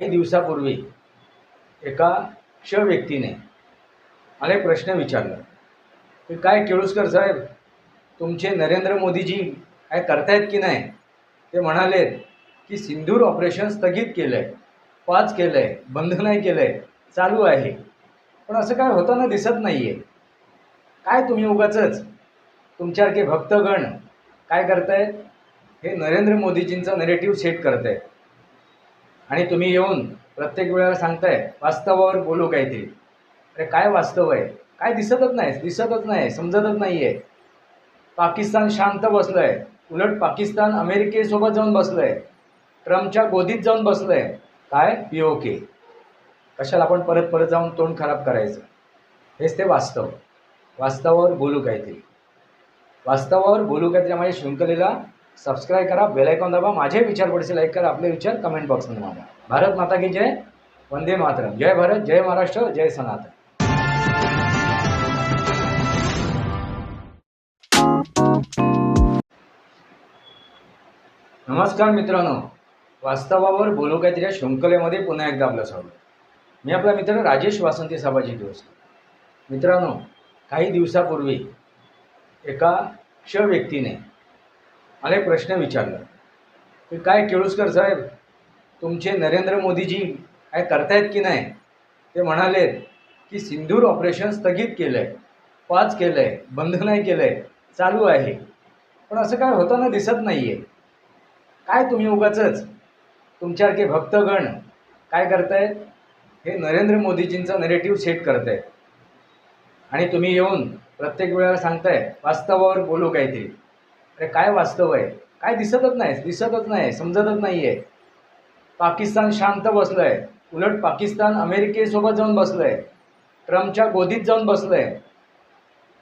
काही दिवसापूर्वी एका क्ष व्यक्तीने मला एक प्रश्न विचारला की काय केळुसकर साहेब तुमचे नरेंद्र मोदीजी काय करतायत की नाही? ते म्हणाले की सिंदूर ऑपरेशन स्थगित केलं आहे पाच केलं आहे बंद नाही केलं आहे चालू आहे. पण असं काय होताना दिसत नाही आहे काय तुम्ही उगाचच तुमच्यासारखे भक्तगण काय करतायत? हे नरेंद्र मोदीजींचा नरेटिव्ह सेट करतायत. आणि तुम्ही येऊन प्रत्येक वेळेला सांगताय वास्तवावर बोलू काहीतरी अरे काय वास्तव आहे? काय दिसतच नाही दिसतच नाही समजतच नाही आहे पाकिस्तान शांत बसलं आहे उलट पाकिस्तान अमेरिकेसोबत जाऊन बसलं आहे ट्रम्पच्या गोदीत जाऊन बसलं आहे काय? पी ओ के कशाला आपण परत परत जाऊन तोंड खराब करायचं? हेच ते वास्तव. वास्तवावर बोलू काहीतरी वास्तवावर बोलू काहीतरी माझ्या शृंखलेला सबस्क्राईब करा बेलायकॉन दाबा माझे विचार पडसे लाईक करा आपले विचार कमेंट बॉक्समध्ये मागा. भारत माता की जय वंदे मातरम. जय भारत जय महाराष्ट्र जय सनातन. नमस्कार मित्रांनो. वास्तवावर बोलू काहीतरी या शृंखलेमध्ये पुन्हा एकदा आपलं स्वागत. मी आपला मित्र राजेश वासंती साबाजी दिवस मित्रांनो काही दिवसापूर्वी एका क्ष व्यक्तीने मला एक प्रश्न विचारला. की काय केळुसकर साहेब तुमचे नरेंद्र मोदीजी काय करतायत की नाही? ते म्हणाले की सिंधूर ऑपरेशन स्थगित केलं आहे पाच केलं आहे बंद नाही केलं आहे चालू आहे. पण असं काय होताना दिसत नाही आहे काय तुम्ही उगाचच तुमच्यासारखे भक्तगण काय करतायत? हे नरेंद्र मोदीजींचा नरेटिव्ह सेट करतायत. आणि तुम्ही येऊन प्रत्येक वेळेला सांगताय वास्तवावर बोलू काहीतरी. अरे काय वास्तव आहे? काय दिसतच नाही दिसतच नाही समजतच नाही आहे पाकिस्तान शांत बसलं आहे उलट पाकिस्तान अमेरिकेसोबत जाऊन बसलं आहे ट्रम्पच्या गोदीत जाऊन बसलं आहे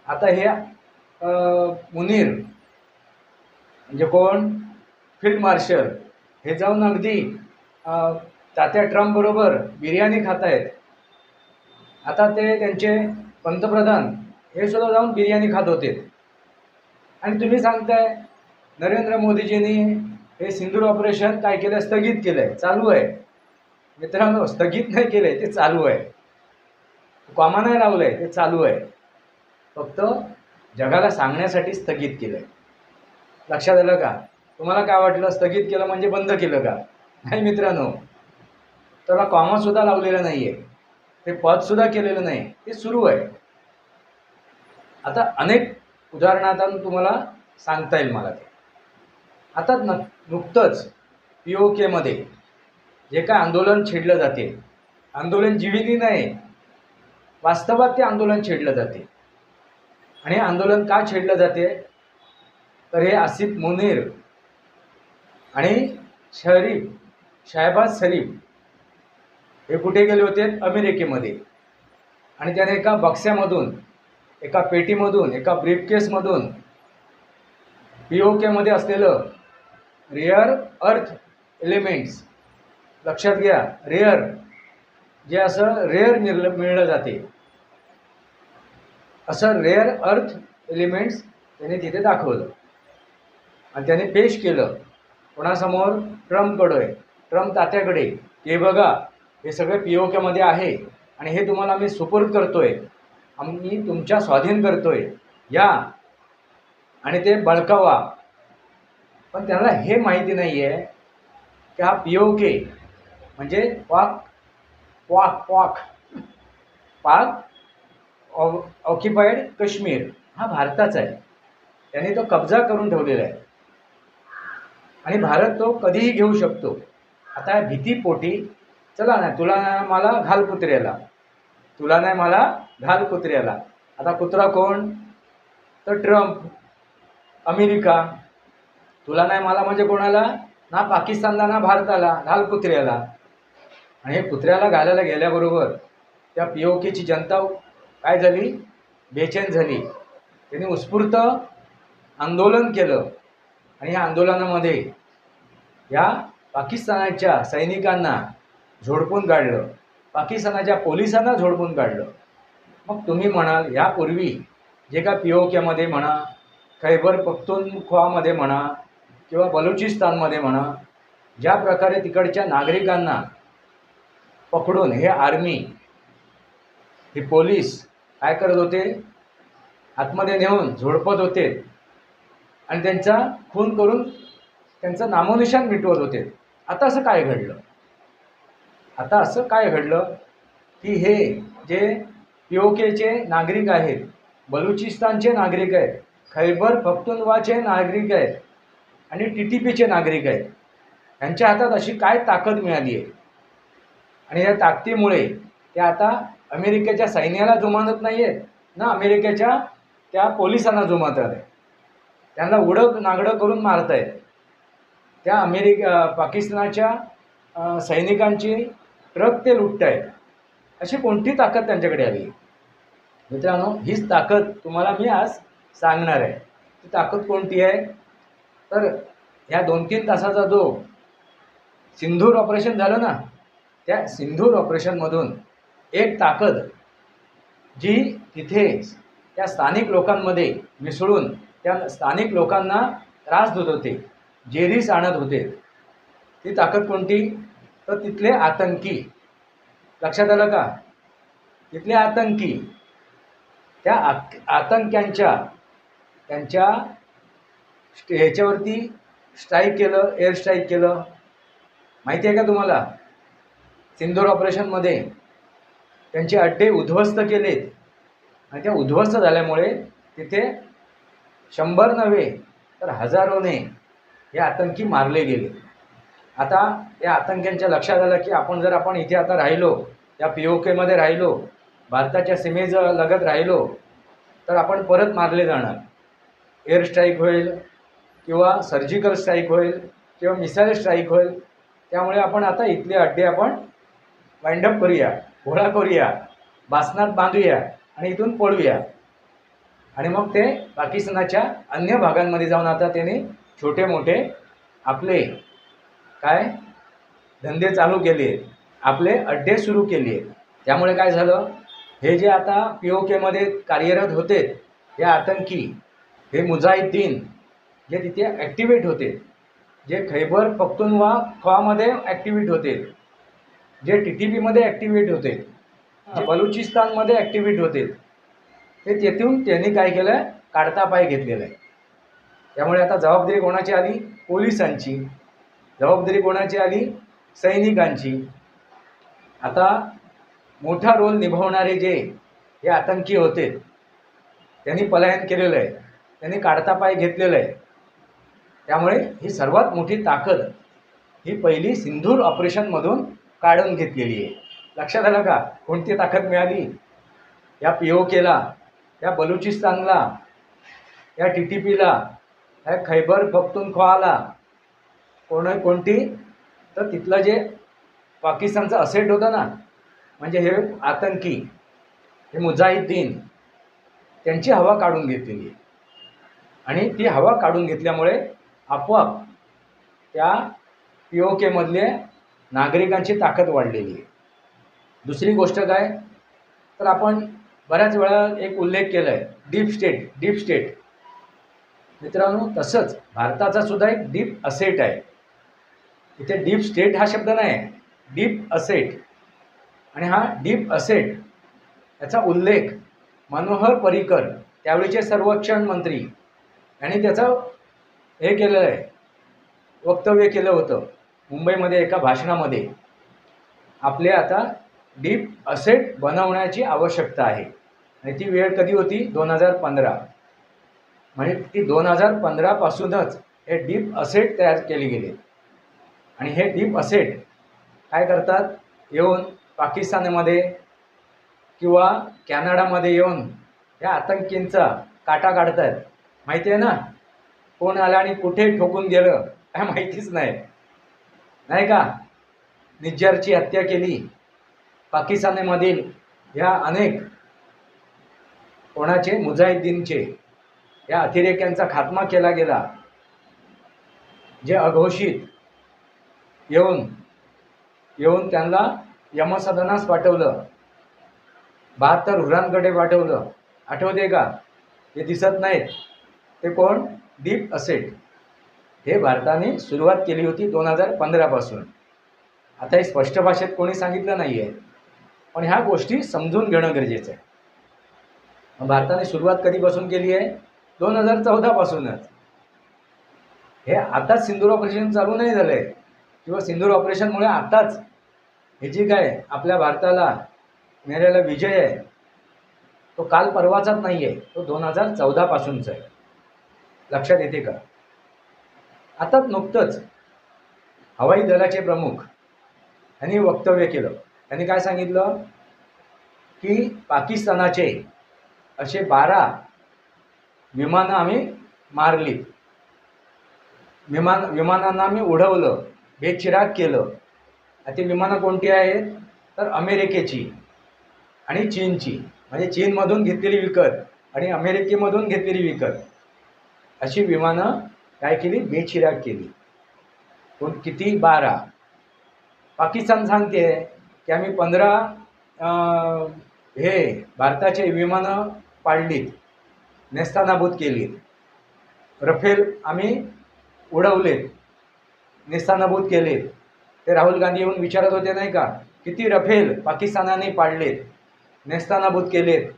आता हे मुनीर म्हणजे कोण? फील्ड मार्शल हे जाऊन अगदी तात्या ट्रम्पबरोबर बिर्याणी खात आहेत आता ते त्यांचे पंतप्रधान हे सुद्धा जाऊन बिर्याणी खात होते. आणि तुम्ही सांगताय नरेंद्र मोदीजींनी हे सिंदूर ऑपरेशन काय केलं स्थगित केलं आहे चालू आहे. मित्रांनो स्थगित नाही केलं आहे ते चालू आहे. कॉमा नाही लावलं आहे ते चालू आहे. फक्त जगाला सांगण्यासाठी स्थगित केलं आहे लक्षात आलं का? तुम्हाला काय वाटलं? स्थगित केलं म्हणजे बंद केलं का? नाही मित्रांनो. त्याला कॉमासुद्धा लावलेलं नाही आहे ते पदसुद्धा केलेलं नाही. ते सुरू आहे. आता अनेक उदाहरणार्थ तुम्हाला सांगता येईल मला ते. आता न नुकतंच पी ओ केमध्ये जे काय आंदोलन छेडलं जाते आंदोलन जीविनी नाही वास्तवात ते आंदोलन छेडलं जाते. आणि आंदोलन का छेडलं जाते? तर हे आसिफ मुनीर आणि शरीफ शाहबाज शरीफ हे कुठे गेले होते? अमेरिकेमध्ये. आणि त्याने एका बक्स्यामधून एका पेटीमधून एका ब्रीफकेसमधून पी ओ केमध्ये असलेलं रेअर अर्थ एलिमेंट्स लक्षात घ्या रेअर जे असं रेअर मिळलं मिळलं जाते. असं रेअर अर्थ एलिमेंट्स त्याने तिथे दाखवलं. आणि त्याने पेश केलं. कोणासमोर? ट्रम्पकडे. ट्रम्प तात्याकडे. हे बघा हे सगळे पी ओ केमध्ये आहे. आणि हे तुम्हाला आम्ही सुपूर्द करतोय. आम्ही तुमच्या स्वाधीन करतोय. या. आणि ते बळकावा. पण त्यांना हे माहिती नाही आहे की हा पी ओ के म्हणजे वाक वाक वाक पाक ऑक्युपाईड काश्मीर. हा भारताचा आहे. त्यांनी तो कब्जा करून ठेवलेला आहे. आणि भारत तो कधीही घेऊ शकतो. आता भीतीपोटी चला ना तुला मला घाल कुत्र्याला. तुला नाही मला घाल कुत्र्याला. आता कुत्रा कोण? तर ट्रम्प. अमेरिका. तुला नाही मला म्हणजे कोणाला? ना पाकिस्तानला ना भारताला. घाल कुत्र्याला. आणि हे कुत्र्याला घालायला गेल्याबरोबर त्या पी ओ केची जनता काय झाली? बेचैन झाली. त्यांनी उत्स्फूर्त आंदोलन केलं. आणि या आंदोलनामध्ये या पाकिस्तानाच्या सैनिकांना झोडपून काढलं. पाकिस्तानाच्या पोलिसांना झोडपून काढलं. मग तुम्ही म्हणाल यापूर्वी जे का पी ओ केमध्ये म्हणा खैबर पख्तूनख्वामध्ये म्हणा किंवा बलुचिस्तानमध्ये म्हणा ज्या प्रकारे तिकडच्या नागरिकांना पकडून हे आर्मी हे पोलीस काय करत होते? आतमध्ये नेऊन झोडपत होते. आणि त्यांचा खून करून त्यांचं नामोनिशान मिटवत होते. आता असं काय घडलं? आता असं काय घडलं? की हे जे पीओकेचे केचे नागरिक आहेत बलुचिस्तानचे नागरिक आहेत खैबर पख्तुनवाचे नागरिक आहेत आणि टी टी पीचे नागरिक आहेत यांच्या हातात अशी काय ताकद मिळाली आहे? आणि या ताकदीमुळे ते आता अमेरिकेच्या सैन्याला जुमानत नाही आहेत ना अमेरिकेच्या त्या पोलिसांना जुमानत आहे त्यांना उडं नागडं करून मारत आहेत त्या अमेरिका पाकिस्तानाच्या सैनिकांची ट्रक ते लुटत आहेत. अशी कोणती ताकद त्यांच्याकडे आली? मित्रांनो हीच ताकद तुम्हाला मी आज सांगणार आहे. ती ताकद कोणती आहे? तर ह्या दोन तीन तासाचा जो सिंधूर ऑपरेशन झालं ना त्या सिंधूर ऑपरेशनमधून एक ताकद जी तिथे त्या स्थानिक लोकांमध्ये मिसळून त्या स्थानिक लोकांना त्रास देत होते जेरीस आणत होते ती ताकद कोणती? तर तिथले आतंकी. लक्षात आलं का? तिथले आतंकी. त्या आत आतंक्यांच्या त्यांच्या ह्याच्यावरती स्ट्राईक केलं एअर स्ट्राईक केलं. माहिती आहे का तुम्हाला? सिंदूर ऑपरेशनमध्ये त्यांचे अड्डे उद्ध्वस्त केलेत. आणि त्या उद्ध्वस्त झाल्यामुळे तिथे शंभर नव्हे तर हजारोने हे आतंकी मारले गेले. आता या आतंक्यांच्या लक्षात आलं की आपण जर आपण इथे आता राहिलो या पी ओ केमध्ये राहिलो भारताच्या सीमेज लगत राहिलो तर आपण परत मारले जाणार. एअर स्ट्राईक होईल किंवा सर्जिकल स्ट्राईक होईल किंवा मिसाईल स्ट्राईक होईल. त्यामुळे आपण आता इथले अड्डे आपण वाइंडअप करूया घोळा करूया बासनात बांधूया आणि इथून पळूया. आणि मग ते पाकिस्तानाच्या अन्य भागांमध्ये जाऊन आता त्याने छोटे मोठे आपले काय? धंदे चालू केले. आपले अड्डे सुरू केले. त्यामुळे काय झालं? हे जे आता पी ओ केमध्ये कार्यरत होते हे आतंकी हे मुजाहिद्दीन जे तिथे ॲक्टिवेट होते. जे खैबर पख्तुनवा ख्वामध्ये ॲक्टिवेट होते. जे टी टी पीमध्ये ॲक्टिवेट होते. जे बलुचिस्तानमध्ये ॲक्टिवेट होते. ते तेथून त्यांनी काय केलं? काढता पाय घेतलेला आहे. त्यामुळे आता जबाबदारी कोणाची आली? पोलिसांची. जबाबदारी कोणाची आली? सैनिकांची. आता मोठा रोल निभावणारे जे हे आतंकी होते त्यांनी पलायन केलेलं आहे. त्यांनी काढता पाय घेतलेलं आहे. त्यामुळे ही सर्वात मोठी ताकद ही पहिली सिंधूर ऑपरेशनमधून काढून घेतलेली आहे. लक्षात आलं का? कोणती ताकद मिळाली? या पी ओ केला या बलुचिस्तानला या टी टी पीला या खैबर पख्तूनख्वाला कोण कोणती? तर तिथलं जे पाकिस्तानचं असेट होतं ना म्हणजे हे आतंकी हे मुजाहिद्दीन त्यांची हवा काढून घेतलेली आहे. आणि ती हवा काढून घेतल्यामुळे आपोआप त्या पी ओ केमधले नागरिकांची ताकद वाढलेली आहे. दुसरी गोष्ट काय? तर आपण बऱ्याच वेळा एक उल्लेख केला आहे डीप स्टेट डीप स्टेट मित्रांनो तसंच भारताचा सुद्धा एक डीप असेट आहे. इथे डीप स्टेट हा शब्द नाही डीप असेट. आणि हा डीप असेट याचा उल्लेख मनोहर पर्रिकर त्यावेळीचे संरक्षण मंत्री यांनी त्याचं हे केलेलं आहे वक्तव्य केलं होतं मुंबईमध्ये एका भाषणामध्ये. आपले आता डीप असेट बनवण्याची आवश्यकता आहे. आणि ती वेळ कधी होती? दोन हजार पंधरा. म्हणजे ती दोन हजार पंधरापासूनच हे डीप असेट तयार केले गेले. आणि हे डीप असेट काय करतात? येऊन पाकिस्तानमध्ये किंवा कॅनडामध्ये येऊन या आतंकींचा काटा काढत आहेत माहिती आहे ना? कोण आलं आणि कुठे ठोकून गेलं काय माहितीच नाही. नाही का? निज्जरची हत्या केली. पाकिस्तानमधील ह्या अनेक कोणाचे? मुजाहिद्दीनचे या अतिरेक्यांचा खात्मा केला गेला. जे अघोषित येऊन येऊन त्यांना यमसदनास पाठवलं. बहात्तर हुरांकडे पाठवलं. आठवते का? हे दिसत नाहीत. ते कोण? Deep asset. हे भारताने सुरुवात केली होती दोन हजार पंधरापासून आता हे स्पष्ट भाषेत कोणी सांगितलं नाही आहे पण ह्या गोष्टी समजून घेणं गरजेचं आहे. भारताने सुरुवात कधीपासून केली आहे? दोन हजार चौदापासूनच हे आताच सिंदूर ऑपरेशन चालू नाही झालं आहे किंवा सिंदूर ऑपरेशनमुळे आताच हे जी काय आपल्या भारताला मिळालेला विजय आहे तो काल परवाचाच नाही आहे तो दोन हजार चौदापासूनचा आहे. लक्षात येते का? आताच नुकतंच हवाई दलाचे प्रमुख यांनी वक्तव्य केलं. त्यांनी काय सांगितलं? की पाकिस्तानाचे असे बारा विमानं आम्ही मारलीत. विमान विमानांना आम्ही उडवलं. बेचिराग केलं. आणि ती विमानं कोणती आहेत तर अमेरिकेची. आणि चीनची. म्हणजे चीनमधून घेतलेली विकत आणि अमेरिकेमधून घेतलेली विकत. अशी विमानं काय केली? बेचिराग केली. कोण? किती? बारा. पाकिस्तान सांगते की आम्ही पंधरा हे भारताचे विमानं पाडलीत. नेस्तानाबूत केलीत. रफेल आम्ही उडवलेत. नेस्तानाबूत केले. ते राहुल गांधी येऊन विचारत होते नाही का किती रफेल पाकिस्तानाने पाडलेत. नेस्तानाबूत केलेत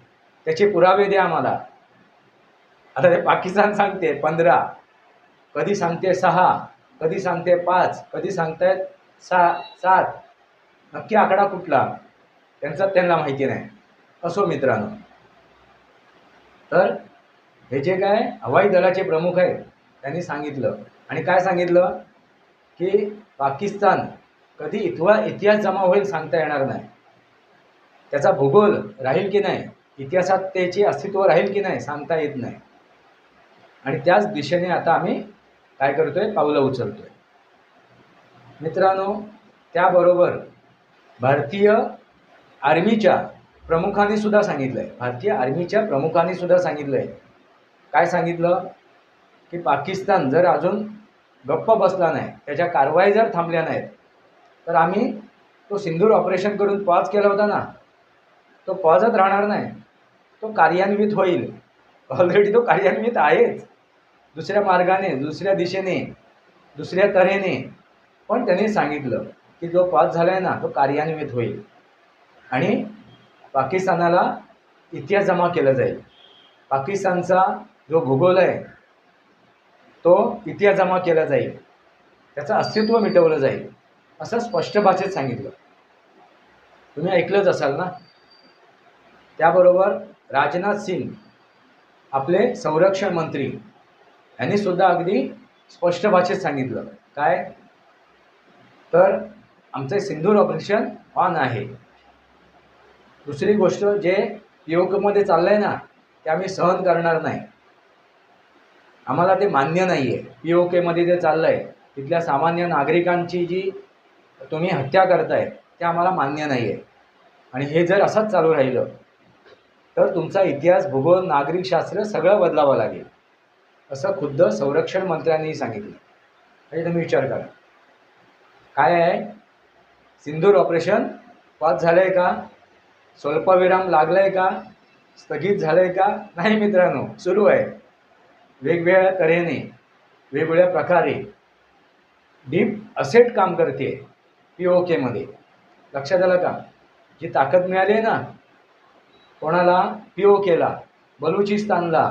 त्याचे पुरावे द्या आम्हाला. आता ते पाकिस्तान सांगते पंधरा. कधी सांगते सहा कधी सांगते पाच कधी सांगतायत सा सात. नक्की आकडा कुठला? त्यांचा त्यांना माहिती नाही. असो मित्रांनो. तर हे जे काय हवाई दलाचे प्रमुख आहेत त्यांनी सांगितलं. आणि काय सांगितलं? की पाकिस्तान कधी इथवा इतिहास जमा होईल सांगता येणार नाही. त्याचा भूगोल राहील की नाही? इतिहासात त्याचे अस्तित्व राहील की नाही सांगता येत नाही. आणि त्याच दिशेने आता आम्ही काय करतोय? पावलं उचलतोय. मित्रांनो त्याबरोबर भारतीय आर्मीच्या प्रमुखांनी सुद्धा सांगितलं आहे भारतीय आर्मीच्या प्रमुखांनी सुद्धा सांगितलं आहे काय सांगितलं? की पाकिस्तान जर अजून गप्प बसला नाही त्याच्या कारवाई जर थांबल्या नाहीत तर आम्ही तो सिंदूर ऑपरेशन करून पॉज केला होता ना तो पॉजच राहणार नाही तो कार्यान्वित होईल. ऑलरेडी तो कार्यान्वित आहेच. दुसऱ्या मार्गाने दुसऱ्या दिशेने दुसऱ्या तऱ्हेने. पण त्यांनी सांगितलं की जो पास झाला आहे ना तो कार्यान्वित होईल. आणि पाकिस्तानाला इतिहास जमा केला जाईल. पाकिस्तानचा जो भूगोल आहे तो इतिहास जमा केला जाईल. त्याचं अस्तित्व मिटवलं जाईल असं स्पष्ट भाषेत सांगितलं. तुम्ही ऐकलंच असाल ना? त्याबरोबर राजनाथ सिंग आपले संरक्षण मंत्री यांनी सुद्धा अगदी स्पष्ट भाषेत सांगितलं. काय? तर आमचं सिंधूर ऑपरेशन ऑन आहे. दुसरी गोष्ट जे योगमध्ये चाललं आहे ना ते आम्ही सहन करणार नाही. आम्हाला ते मान्य नाही आहे पी ओ केमध्ये जे चाललं आहे तिथल्या सामान्य नागरिकांची जी तुम्ही हत्या करताय ते आम्हाला मान्य नाही आहे आणि हे जर असंच चालू राहिलं तर तुमचा इतिहास भूगोल नागरिकशास्त्र सगळं बदलावं लागेल. असं खुद्द संरक्षण मंत्र्यांनी सांगितलं. म्हणजे तुम्ही विचार करा. काय आहे? सिंदूर ऑपरेशन पास झालं आहे का? स्वल्पविराम लागला आहे का? स्थगित झालं आहे का? नाही मित्रांनो सुरू आहे. वेगवेगळ्या तऱ्हेने वेगवेगळ्या प्रकारे डीप असेट काम करते पी ओ केमध्ये लक्षात आलं का? जी ताकद मिळाली आहे ना कोणाला? पी ओ केला बलुचिस्तानला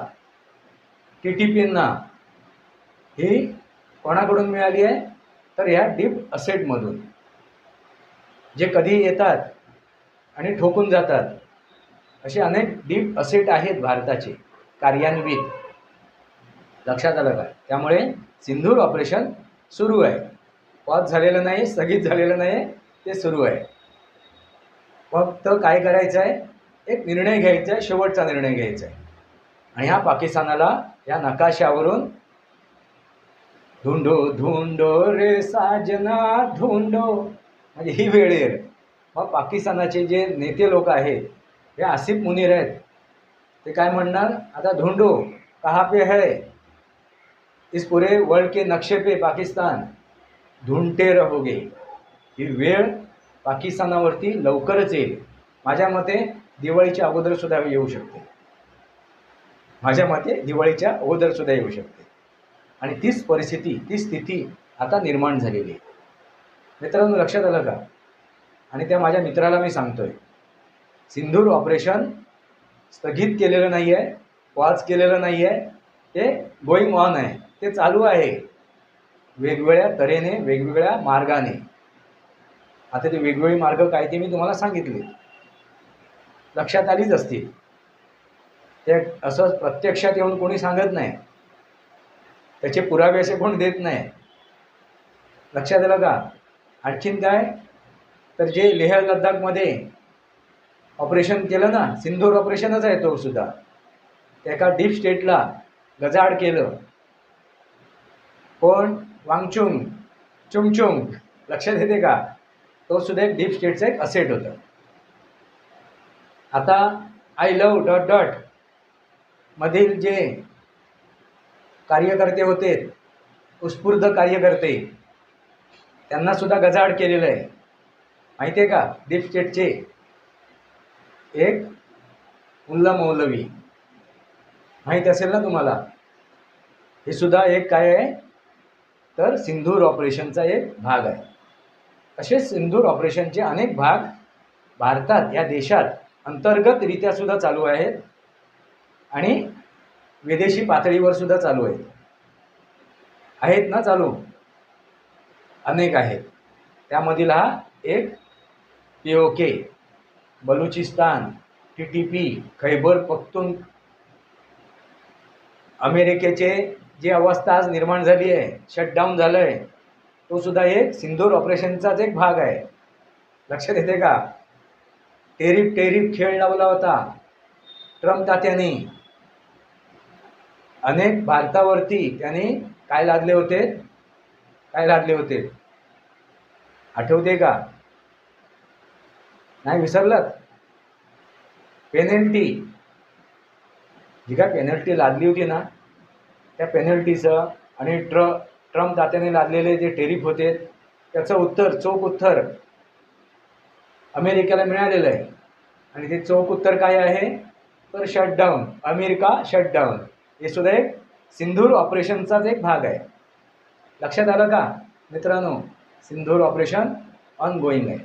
टी टी पींना ही कोणाकडून मिळाली आहे? तर ह्या डीप असेटमधून जे कधी येतात आणि ठोकून जातात असे अनेक डीप असेट आहेत भारताचे कार्यान्वित. लक्षात आलं का? त्यामुळे सिंधूर ऑपरेशन सुरू आहे. पॉज झालेलं नाही स्थगित झालेलं नाही ते सुरू आहे. फक्त काय करायचं आहे? एक निर्णय घ्यायचा आहे शेवटचा निर्णय घ्यायचा आहे. आणि ह्या पाकिस्तानाला या नकाशावरून धुंडो धुंडो रे साजना धुंडो. म्हणजे ही वेळ येईल. मग पाकिस्तानाचे जे नेते लोक आहेत हे आसिफ मुनीर आहेत. ते काय म्हणणार? आता धुंडो कहा पे है? इस पुरे वर्ल्ड के नक्शे पे पाकिस्तान ढूंढते रहोगे. ही वेळ पाकिस्तानावरती लवकरच येईल. माझ्या मते दिवाळीच्या अगोदरसुद्धा येऊ शकते. माझ्या मते दिवाळीच्या अगोदरसुद्धा येऊ शकते. आणि तीच परिस्थिती ती स्थिती आता निर्माण झालेली आहे. मित्रांनो लक्षात आलं का? आणि त्या माझ्या मित्राला मी सांगतोय सिंधूर ऑपरेशन स्थगित केलेलं नाही आहे पॉज केलेलं नाही आहे ते गोईंग ऑन आहे. ते चालू आहे. वेगवेगळ्या तऱ्हेने वेगवेगळ्या मार्गाने. आता ते वेगवेगळे मार्ग काय ते मी तुम्हाला सांगितले. लक्षात आलीच असतील. ते असं प्रत्यक्षात येऊन कोणी सांगत नाही. त्याचे पुरावे असे कोण देत नाही. लक्षात आलं का? आणखीन काय? तर जे लेह लद्दाखमध्ये ऑपरेशन केलं ना सिंधूर ऑपरेशनच आहे तो सुद्धा. त्या एका डीप स्टेटला गजाड केलं. कोण? वांगचुंग. चुंगचुंग. लक्षात येते का? तो सुद्धा एक डीप स्टेटचं एक असेट होतं. आता आय लव डॉट डॉट मधील जे कार्यकर्ते होते उत्स्फूर्त कार्यकर्ते त्यांना सुद्धा गजाड केलेलं आहे. माहिती आहे का? डीप स्टेटचे एक उल्ला मौलवी. माहीत असेल ना तुम्हाला? हे सुद्धा एक काय आहे? तर सिंधूर ऑपरेशनचा एक भाग आहे. असे सिंधूर ऑपरेशनचे अनेक भाग भारतात या देशात अंतर्गतरित्या सुद्धा चालू आहेत आणि विदेशी पातळीवर सुद्धा चालू आहेत. आहेत ना चालू? अनेक आहेत. त्यामधील हा एक P O K Balochistan T T P Khyber Pakhtun अमेरिकेचे जी अवस्था आज निर्माण झाली आहे शटडाऊन झालं आहे तो सुद्धा एक सिंदूर ऑपरेशनचाच एक भाग आहे. लक्षात येते का? टेरिफ टेरिफ खेळ लावला होता. ट्रम्प तात्याने. अनेक भारतावरती त्याने काय लादले होते? काय लादले होते? आठवते का? नाही विसरलात? पेनल्टी जी काय पेनल्टी लादली होती ना? त्या पेनल्टीचं आणि ट्र ट्रम्प दात्याने लादलेले जे टेरिफ होते त्याचं उत्तर चोख उत्तर अमेरिकेला मिळालेलं आहे. आणि ते चोख उत्तर काय आहे? तर शटडाऊन अमेरिका शटडाऊन हे सुद्धा एक सिंधूर ऑपरेशनचाच एक भाग आहे. लक्षात आलं का? मित्रांनो सिंधूर ऑपरेशन ऑन गोईंग आहे.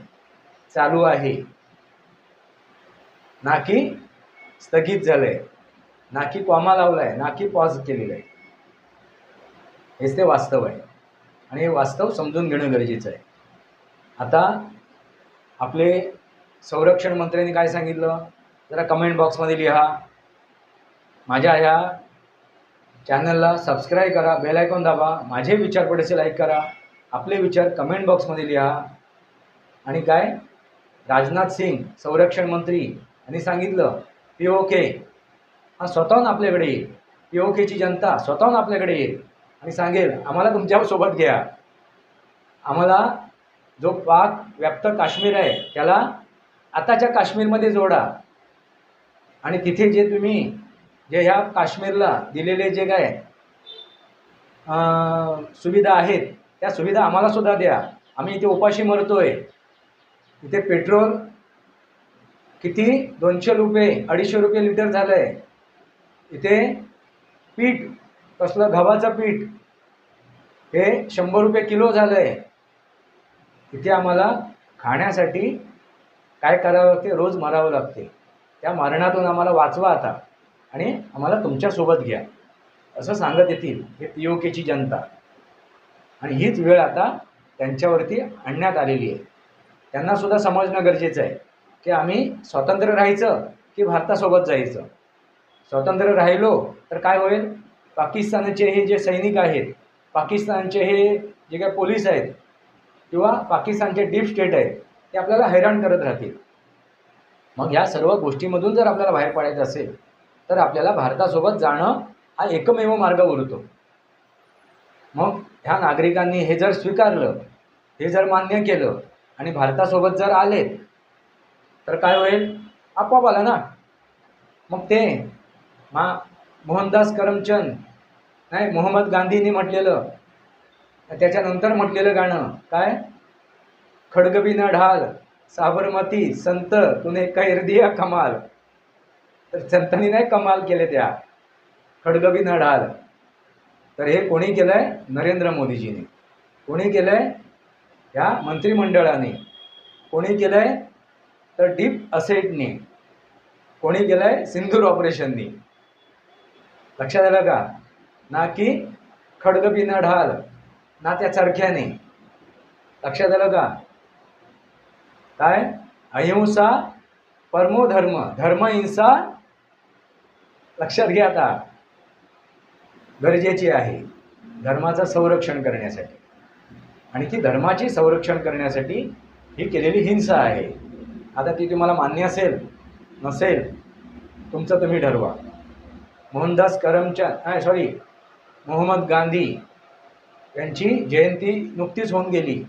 चालू आहे. ना की स्थगित झालं आहे ना की कॉमा लावला आहे ना की पॉज केलेलं आहे. हेच ते वास्तव आहे. आणि हे वास्तव समजून घेणं गरजेचं आहे. आता आपले संरक्षण मंत्र्यांनी काय सांगितलं? जरा कमेंट बॉक्समध्ये लिहा. माझ्या ह्या चॅनलला सबस्क्राईब करा बेल आयकॉन दाबा माझे विचार पडेसे लाईक करा आपले विचार कमेंट बॉक्समध्ये लिहा. आणि काय? राजनाथ सिंग संरक्षण मंत्री यांनी सांगितलं पी ओ के हा स्वतःहून आपल्याकडे येईल. पी ओ केची जनता स्वतःहून आपल्याकडे येईल. आणि सांगेल आम्हाला तुमच्यासोबत घ्या. आम्हाला जो पाक व्याप्त काश्मीर आहे त्याला आताच्या काश्मीरमध्ये जोडा. आणि तिथे जे तुम्ही जे ह्या काश्मीरला दिलेले जे काय सुविधा आहेत त्या सुविधा आम्हालासुद्धा द्या. आम्ही इथे उपाशी मरतो आहे इथे पेट्रोल किती? दोनशे रुपये अडीचशे रुपये लिटर झालं आहे इथे पीठ कसलं गव्हाचं पीठ हे शंभर रुपये किलो झालं आहे इथे आम्हाला खाण्यासाठी काय करावं लागते? रोज मारावं लागते. त्या मरणातून आम्हाला वाचवा आता आणि आम्हाला तुमच्यासोबत घ्या. असं सांगत येतील हे पी ओ केची जनता. आणि हीच वेळ आता त्यांच्यावरती आणण्यात आलेली आहे. त्यांनासुद्धा समजणं गरजेचं आहे की आम्ही स्वतंत्र राहायचं की भारतासोबत जायचं? स्वतंत्र राहिलो तर काय होईल? पाकिस्तानचे हे जे सैनिक आहेत पाकिस्तानचे हे जे काय पोलीस आहेत किंवा पाकिस्तानचे डीप स्टेट आहेत ते आपल्याला हैराण करत राहतील. मग ह्या सर्व गोष्टीमधून जर आपल्याला बाहेर पडायचं असेल तर आपल्याला भारतासोबत जाणं हा एकमेव मार्ग उरतो. मग ह्या नागरिकांनी हे जर स्वीकारलं हे जर मान्य केलं आणि भारतासोबत जर आले तर काय होईल? आपोआप आलं ना? मग ते मा मोहनदास करमचंद नाही मोहम्मद गांधींनी म्हटलेलं. त्याच्यानंतर म्हटलेलं गाणं काय? खडगबी न ढाल साबरमती संत तुने कैर दिया कमाल. तर संतांनी नाही कमाल केले त्या. खडगबी न ढाल. तर हे कोणी केलं आहे नरेंद्र मोदीजीने. कोणी केलं आहे या मंत्रिमंडळाने. कोणी केलं आहे तर डीप असेटने. कोणी केलं आहे सिंदूर ऑपरेशननी. लक्षात आलं का? ना की खडगपिना ढाल ना त्या चरख्याने. लक्षात आलं का? काय? अहिंसा परमो धर्म धर्म हिंसा लक्षात घ्या आता. गरजेची आहे धर्माचं संरक्षण करण्यासाठी. आणि ती धर्माची संरक्षण करण्यासाठी ही केलेली हिंसा आहे. आता ती तुम्हाला मान्य असेल नसेल तुमचं तुम्ही ठरवा. मोहनदास करमचंद हाय सॉरी मोहम्मद गांधी यांची जयंती नुकतीच होऊन गेली.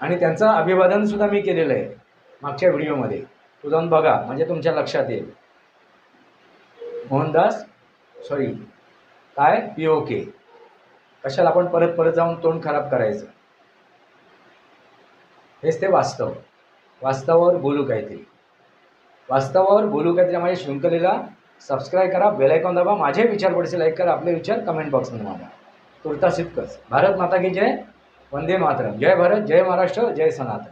आणि त्यांचं अभिवादनसुद्धा मी केलेलं आहे मागच्या व्हिडिओमध्ये. तू जाऊन बघा म्हणजे तुमच्या लक्षात येईल. मोहनदास सॉरी काय? पी ओ के कशाला आपण परत परत जाऊन तोंड खराब करायचं? हेच ते वास्तव. वास्तवावर बोलू काहीतरी. वास्तवावर बोलू काहीतरी माझ्या शृंखलेला सबस्क्राईब करा बेलायकॉन दाबा माझे विचार पडसे लाईक करा आपले विचार कमेंट बॉक्समध्ये मागा तुर्तास इतकंच. भारत माता की जय वंदे मातरम. जय भारत जय महाराष्ट्र जय सनातन.